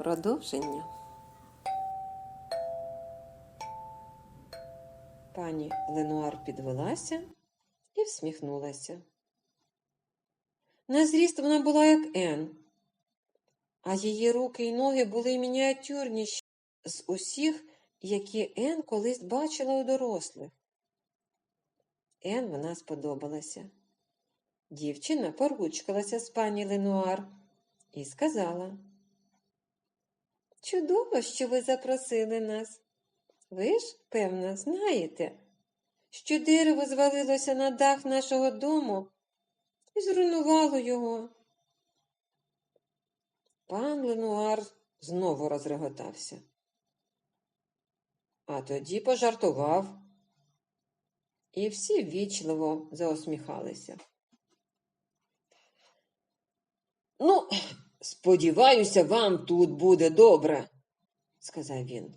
Продовження. Пані Ленуар підвелася і всміхнулася. На зріст вона була як Ен, а її руки й ноги були мініатюрніші з усіх, які Ен колись бачила у дорослих. Ен вона сподобалася. Дівчина поручкалася з пані Ленуар і сказала. Чудово, що ви запросили нас. Ви ж, певно, знаєте, що дерево звалилося на дах нашого дому і зруйнувало його. Пан Ленуар знову розреготався. А тоді пожартував, і всі ввічливо заосміхалися. Ну, сподіваюся, вам тут буде добре, сказав він.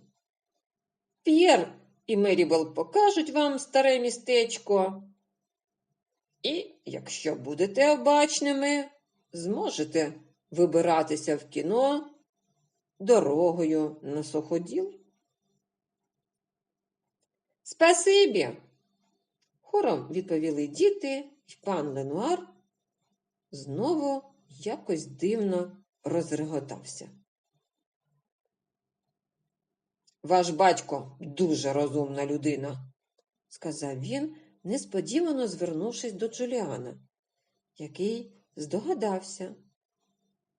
П'єр і Мерібел покажуть вам старе містечко. І, якщо будете обачними, зможете вибиратися в кіно дорогою на суходіл. Спасибі. Хором відповіли діти, і пан Ленуар знову якось дивно розреготався. Ваш батько дуже розумна людина, сказав він, несподівано звернувшись до Джуліана, який здогадався,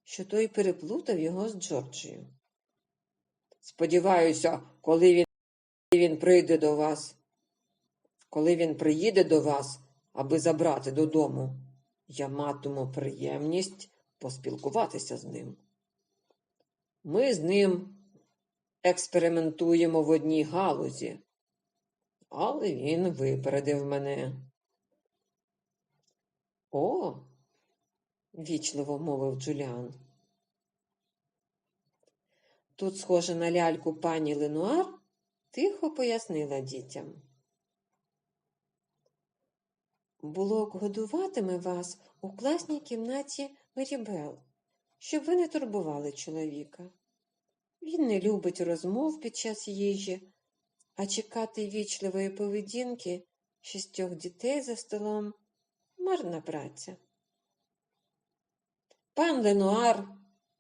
що той переплутав його з Джорджією. Сподіваюся, коли він, він прийде до вас, коли він приїде до вас, аби забрати додому, я матиму приємність поспілкуватися з ним. Ми з ним експериментуємо в одній галузі, але він випередив мене. О, вічливо мовив Джуліан. Тут, схоже на ляльку пані Ленуар, тихо пояснила дітям. Булок годуватиме вас у класній кімнаті Мерібел, щоб ви не турбували чоловіка. Він не любить розмов під час їжі, а чекати вічливої поведінки шістьох дітей за столом марна праця. Пан Ленуар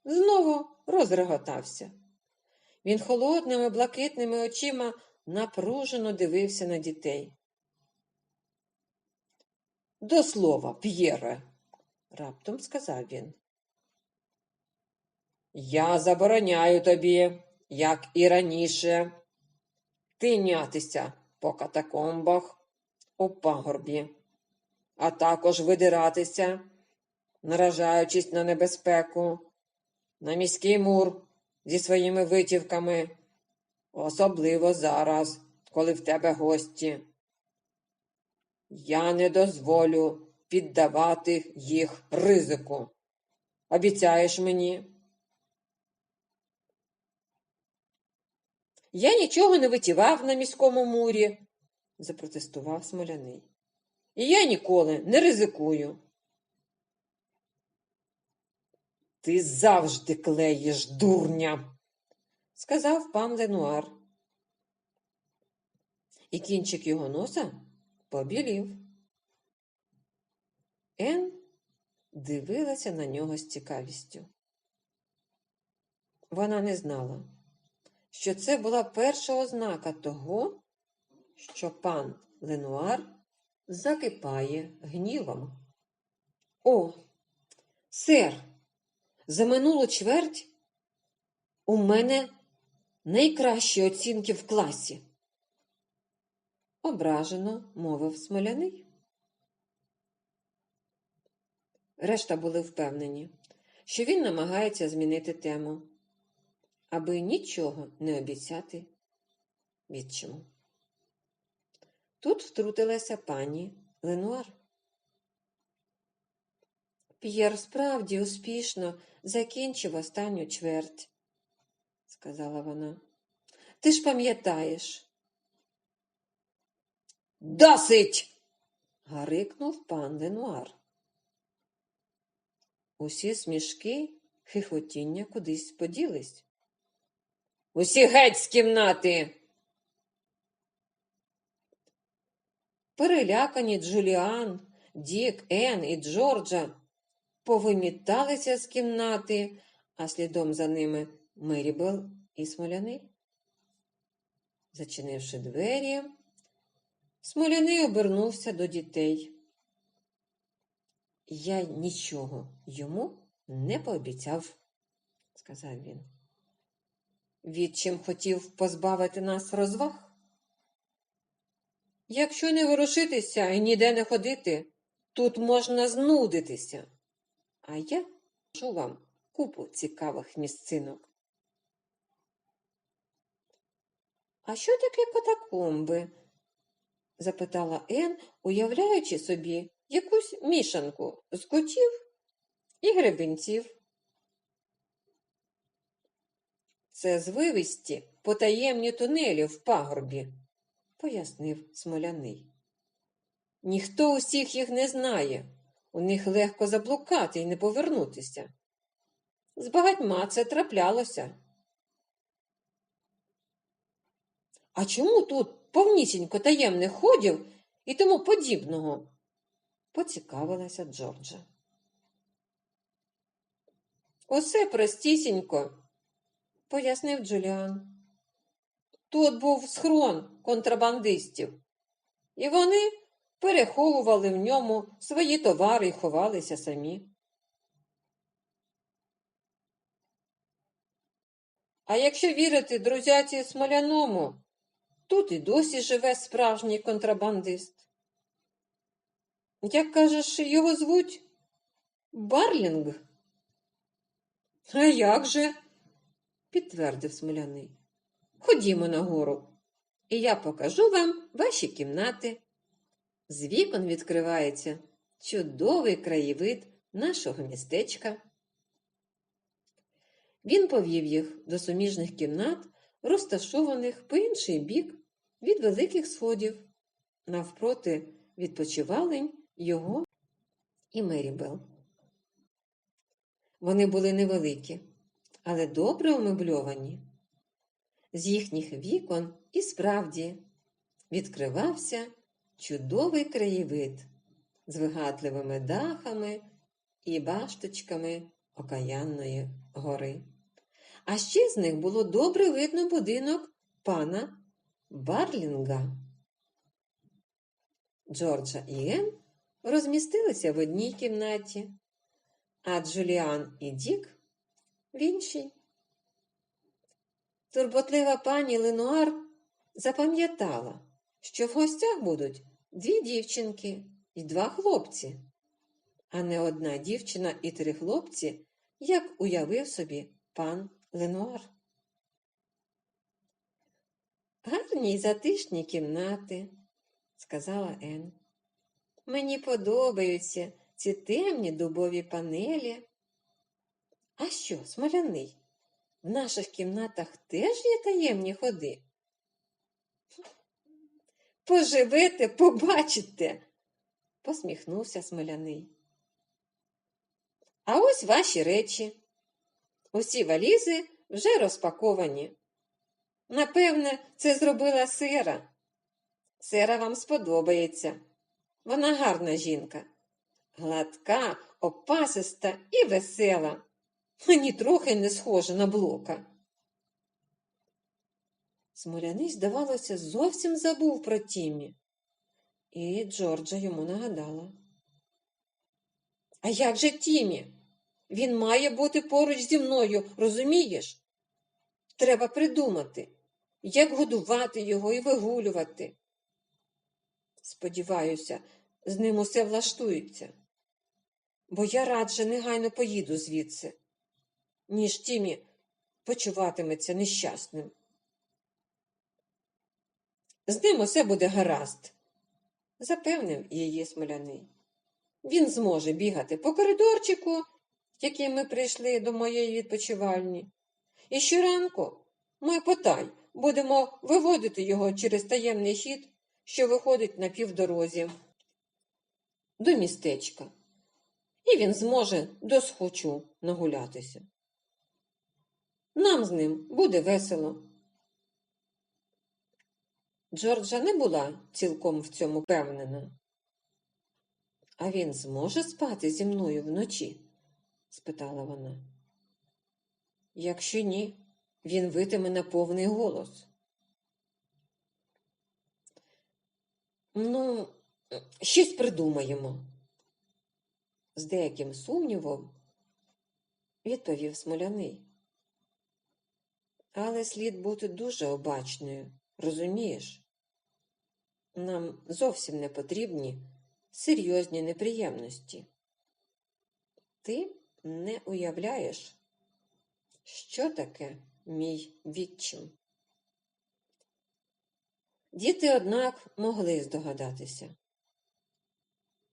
знову розреготався. Він холодними блакитними очима напружено дивився на дітей. До слова, П'єре, раптом сказав він. Я забороняю тобі, як і раніше, тинятися по катакомбах у пагорбі, а також видиратися, наражаючись на небезпеку, на міський мур зі своїми витівками, особливо зараз, коли в тебе гості. Я не дозволю піддавати їх ризику. Обіцяєш мені? Я нічого не витівав на міському мурі, запротестував смоляний. І я ніколи не ризикую. Ти завжди клеїш дурня, сказав пан Ленуар. І кінчик його носа побілів. Ен дивилася на нього з цікавістю. Вона не знала, що це була перша ознака того, що пан Ленуар закипає гнівом. О, сер, за минулу чверть у мене найкращі оцінки в класі. Ображено мовив смоляний. Решта були впевнені, що він намагається змінити тему, аби нічого не обіцяти відчиму. Тут втрутилася пані Ленуар. П'єр справді успішно закінчив останню чверть, сказала вона. Ти ж пам'ятаєш. Досить. гарикнув пан Ленуар. Усі смішки, хихотіння кудись поділись. Усі геть з кімнати. Перелякані Джуліан, Дік, Ен і Джорджа повиміталися з кімнати, а слідом за ними Мерібел і Смоляний. Зачинивши двері, Смоляний обернувся до дітей. Я нічого йому не пообіцяв, сказав він. Відчим хотів позбавити нас розваг? Якщо не ворушитися і ніде не ходити, тут можна знудитися. А я кажу вам купу цікавих місцинок. А що таке катакомби? запитала Ен, уявляючи собі якусь мішанку з котів і гребенців. Це звивисті потаємні тунелі в пагорбі, пояснив смоляний. Ніхто усіх їх не знає, у них легко заблукати і не повернутися. З багатьма це траплялося. А чому тут повнісінько таємних ходів і тому подібного? Поцікавилася Джорджа. Усе простісінько, пояснив Джуліан. Тут був схрон контрабандистів, і вони переховували в ньому свої товари і ховалися самі. А якщо вірити друзяці Смоляному, тут і досі живе справжній контрабандист. Як кажеш, його звуть Барлінг? А як же? підтвердив смоляний. Ходімо нагору, і я покажу вам ваші кімнати. З вікон відкривається чудовий краєвид нашого містечка. Він повів їх до суміжних кімнат, розташованих по інший бік від великих сходів, навпроти відпочивалень його і Мерібел. Вони були невеликі, але добре умебльовані. З їхніх вікон і справді відкривався чудовий краєвид з вигадливими дахами і башточками окаянної гори. А ще з них було добре видно будинок пана Барлінга. Джорджа і Ен розмістилися в одній кімнаті, а Джуліан і Дік в іншій. Турботлива пані Ленуар запам'ятала, що в гостях будуть дві дівчинки і два хлопці, а не одна дівчина і три хлопці, як уявив собі пан Ленуар. Гарні й затишні кімнати, сказала Ен. Мені подобаються ці темні дубові панелі. А що, смоляний? В наших кімнатах теж є таємні ходи? Поживете, побачите, посміхнувся смоляний. А ось ваші речі. Усі валізи вже розпаковані. Напевне, це зробила сера. Сера вам сподобається. Вона гарна жінка, гладка, опасиста і весела. Ні трохи не схожа на блока. Смоляний, здавалося, зовсім забув про Тімі. І Джорджа йому нагадала. А як же Тімі? Він має бути поруч зі мною, розумієш? Треба придумати, як годувати його і вигулювати. Сподіваюся, з ним усе влаштується, бо я радше негайно поїду звідси, ніж Тімі почуватиметься нещасним. З ним усе буде гаразд, запевнив її смоляний. Він зможе бігати по коридорчику, яким ми прийшли до моєї відпочивальні. І щоранку ми потай будемо виводити його через таємний хід, що виходить на півдорозі до містечка, і він зможе досхочу нагулятися. Нам з ним буде весело. Джорджа не була цілком в цьому певнена. А він зможе спати зі мною вночі? спитала вона. Якщо ні, він витиме на повний голос. Ну, щось придумаємо. З деяким сумнівом відповів смоляний. Але слід бути дуже обачною, розумієш? Нам зовсім не потрібні серйозні неприємності. Ти не уявляєш, що таке мій відчим. Діти, однак, могли здогадатися.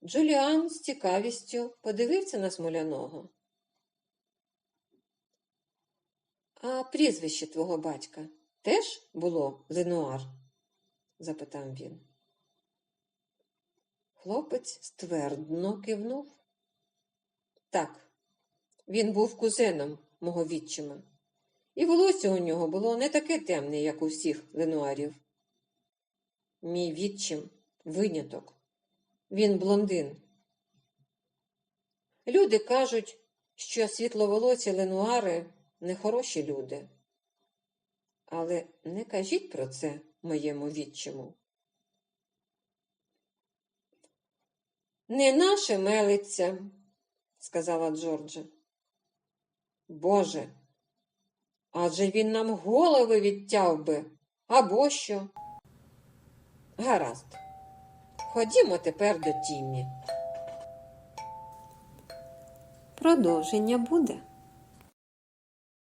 Джуліан з цікавістю подивився на смоляного. А прізвище твого батька теж було Ленуар? запитав він. Хлопець ствердно кивнув. Так, він був кузеном мого відчима, і волосся у нього було не таке темне, як у всіх ленуарів. Мій відчим виняток. Він блондин. Люди кажуть, що світловолосі ленуари нехороші люди. Але не кажіть про це моєму відчиму. Не наше мелиться, сказала Джорджа. Боже, адже він нам голови відтяв би, або що. Гаразд. Ходімо тепер до Тіммі. Продовження буде.